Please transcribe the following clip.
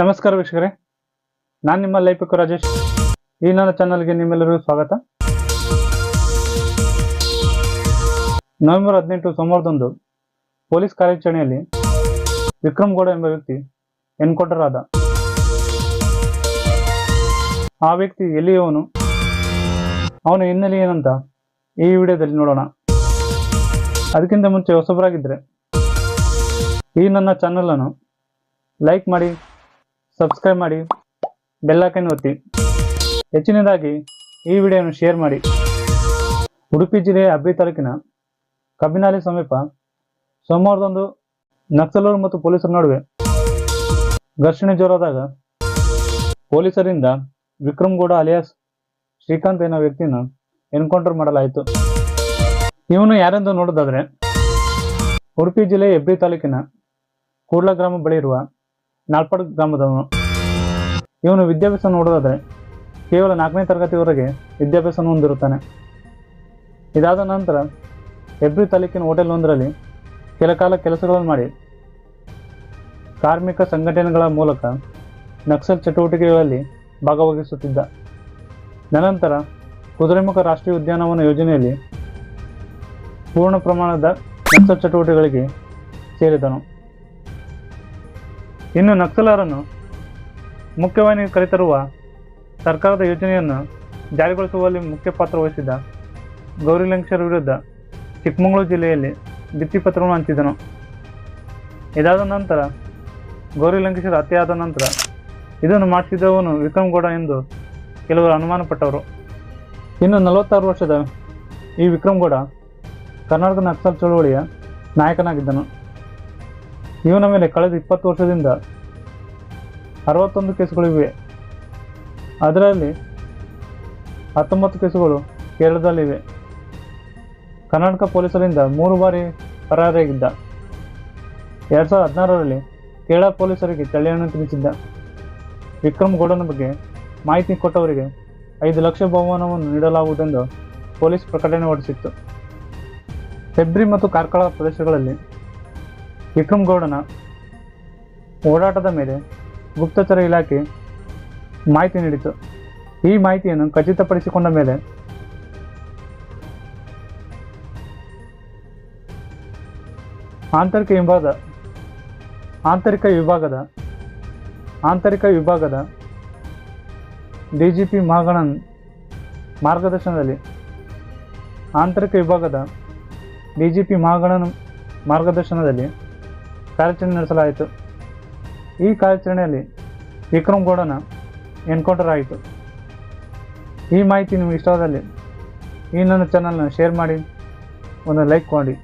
ನಮಸ್ಕಾರ ವೀಕ್ಷಕರೇ. ನಾನು ನಿಮ್ಮ ಲೈಪಿಕ ರಾಜೇಶ್. ಈ ನನ್ನ ಚಾನಲ್ಗೆ ನಿಮ್ಮೆಲ್ಲರಿಗೂ ಸ್ವಾಗತ. ನವೆಂಬರ್ ಹದಿನೆಂಟು ಸೋಮವಾರದಂದು ಪೊಲೀಸ್ ಕಾರ್ಯಾಚರಣೆಯಲ್ಲಿ ವಿಕ್ರಮ್ ಗೌಡ ಎಂಬ ವ್ಯಕ್ತಿ ಎನ್ಕೌಂಟರ್ ಆದ ಆ ವ್ಯಕ್ತಿ ಎಲ್ಲಿಯವನು ಅವನ ಹಿನ್ನೆಲೆ ಏನಂತ ಈ ವಿಡಿಯೋದಲ್ಲಿ ನೋಡೋಣ. ಅದಕ್ಕಿಂತ ಮುಂಚೆ ಹೊಸಬರಾಗಿದ್ದರೆ ಈ ನನ್ನ ಚಾನಲನ್ನು ಲೈಕ್ ಮಾಡಿ ಸಬ್ಸ್ಕ್ರೈಬ್ ಮಾಡಿ ಬೆಲ್ಲೈಕನ್ ಒತ್ತಿ. ಹೆಚ್ಚಿನದಾಗಿ ಈ ವಿಡಿಯೋವನ್ನು ಶೇರ್ ಮಾಡಿ. ಉಡುಪಿ ಜಿಲ್ಲೆಯ ಅಬ್ಬಿ ತಾಲೂಕಿನ ಕಬ್ಬಿನಾಲಿ ಸಮೀಪ ಸೋಮವಾರದೊಂದು ನಕ್ಸಲರು ಮತ್ತು ಪೊಲೀಸರ ನಡುವೆ ಘರ್ಷಣೆ ಜೋರಾದಾಗ ಪೊಲೀಸರಿಂದ ವಿಕ್ರಮ್ ಗೌಡ ಅಲಿಯಾಸ್ ಶ್ರೀಕಾಂತ್ ಎನ್ನುವ ವ್ಯಕ್ತಿಯನ್ನು ಎನ್ಕೌಂಟರ್ ಮಾಡಲಾಯಿತು. ಇವನು ಯಾರೆಂದು ನೋಡೋದಾದ್ರೆ ಉಡುಪಿ ಜಿಲ್ಲೆಯ ಹೆಬ್ಬಿ ತಾಲೂಕಿನ ಕೂಡ್ಲ ಗ್ರಾಮ ಬಳಿ ಇರುವ ನಾಲ್ಪಾಡ್ ಗ್ರಾಮದವನು. ಇವನು ವಿದ್ಯಾಭ್ಯಾಸ ನೋಡೋದಾದರೆ ಕೇವಲ ನಾಲ್ಕನೇ ತರಗತಿವರೆಗೆ ವಿದ್ಯಾಭ್ಯಾಸವನ್ನು ಹೊಂದಿರುತ್ತಾನೆ. ಇದಾದ ನಂತರ ಹೆಬ್ರಿ ತಾಲೂಕಿನ ಹೋಟೆಲ್ ಒಂದರಲ್ಲಿ ಕೆಲ ಕಾಲ ಕೆಲಸಗಳನ್ನು ಮಾಡಿ. ಕಾರ್ಮಿಕ ಸಂಘಟನೆಗಳ ಮೂಲಕ ನಕ್ಸಲ್ ಚಟುವಟಿಕೆಗಳಲ್ಲಿ ಭಾಗವಹಿಸುತ್ತಿದ್ದ. ನಂತರ ಕುದುರೆಮುಖ ರಾಷ್ಟ್ರೀಯ ಉದ್ಯಾನವನ ಯೋಜನೆಯಲ್ಲಿ ಪೂರ್ಣ ಪ್ರಮಾಣದ ನಕ್ಸಲ್ ಚಟುವಟಿಕೆಗಳಿಗೆ ಸೇರಿದನು. ಇನ್ನು ನಕ್ಸಲರನ್ನು ಮುಖ್ಯವಾಹಿನಿಗೆ ಕರೆತರುವ ಸರ್ಕಾರದ ಯೋಜನೆಯನ್ನು ಜಾರಿಗೊಳಿಸುವಲ್ಲಿ ಮುಖ್ಯ ಪಾತ್ರ ವಹಿಸಿದ್ದ ಗೌರಿ ಲಂಕೇಶರ ವಿರುದ್ಧ ಚಿಕ್ಕಮಗಳೂರು ಜಿಲ್ಲೆಯಲ್ಲಿ ಭಿತ್ತಿಪತ್ರವನ್ನು ಹಂಚಿದನು. ಇದಾದ ನಂತರ ಗೌರಿ ಲಂಕೇಶ್ವರ ಹತ್ಯೆಯಾದ ನಂತರ ಇದನ್ನು ಮಾಡಿಸಿದವನು ವಿಕ್ರಮ್ ಗೌಡ ಎಂದು ಕೆಲವರು ಅನುಮಾನಪಟ್ಟವರು. ಇನ್ನು ನಲವತ್ತಾರು ವರ್ಷದ ಈ ವಿಕ್ರಮ್ ಗೌಡ ಕರ್ನಾಟಕ ನಕ್ಸಲ್ ಚಳುವಳಿಯ ನಾಯಕನಾಗಿದ್ದನು. ಇವನ ಮೇಲೆ ಕಳೆದ ಇಪ್ಪತ್ತು ವರ್ಷದಿಂದ ಅರವತ್ತೊಂದು ಕೇಸುಗಳಿವೆ ಅದರಲ್ಲಿ ಹತ್ತೊಂಬತ್ತು ಕೇಸುಗಳು ಕೇರಳದಲ್ಲಿವೆ ಕರ್ನಾಟಕ ಪೊಲೀಸರಿಂದ ಮೂರು ಬಾರಿ ಪರಾರಿಯಾಗಿದ್ದ. ಎರಡು ಸಾವಿರದ ಹದಿನಾರರಲ್ಲಿ ಕೇರಳ ಪೊಲೀಸರಿಗೆ ತಳ್ಳಿಯನ್ನು ತಿಳಿಸಿದ್ದ ವಿಕ್ರಮ್ ಗೌಡನ ಬಗ್ಗೆ ಮಾಹಿತಿ ಕೊಟ್ಟವರಿಗೆ ಐದು ಲಕ್ಷ ಬಹುಮಾನವನ್ನು ನೀಡಲಾಗುವುದೆಂದು ಪೊಲೀಸ್ ಪ್ರಕಟಣೆ ಹೊರಡಿಸಿತ್ತು. ಹೆಬ್ರಿ ಮತ್ತು ಕಾರ್ಕಳ ಪ್ರದೇಶಗಳಲ್ಲಿ ವಿಕ್ರಮ್ ಗೌಡನ ಓಡಾಟದ ಮೇಲೆ ಗುಪ್ತಚರ ಇಲಾಖೆ ಮಾಹಿತಿ ನೀಡಿತು ಈ ಮಾಹಿತಿಯನ್ನು ಖಚಿತಪಡಿಸಿಕೊಂಡ ಮೇಲೆ ಆಂತರಿಕ ವಿಭಾಗ ಆಂತರಿಕ ವಿಭಾಗದ ಆಂತರಿಕ ವಿಭಾಗದ ಡಿಜಿಪಿ ಮಹಾಗಣನ್ ಮಾರ್ಗದರ್ಶನದಲ್ಲಿ ಆಂತರಿಕ ವಿಭಾಗದ ಡಿಜಿಪಿ ಮಹಾಗಣನ್ ಮಾರ್ಗದರ್ಶನದಲ್ಲಿ ಕಾರ್ಯಾಚರಣೆ ನಡೆಸಲಾಯಿತು. ಈ ಕಾರ್ಯಾಚರಣೆಯಲ್ಲಿ ವಿಕ್ರಮ್ ಗೌಡನ ಎನ್ಕೌಂಟರ್ ಆಯಿತು. ಈ ಮಾಹಿತಿ ನಿಮಗೆ ಇಷ್ಟವಾದಲ್ಲಿ ಈ ನನ್ನ ಚಾನಲ್ನ ಶೇರ್ ಮಾಡಿ, ಒಂದು ಲೈಕ್ ಮಾಡಿ.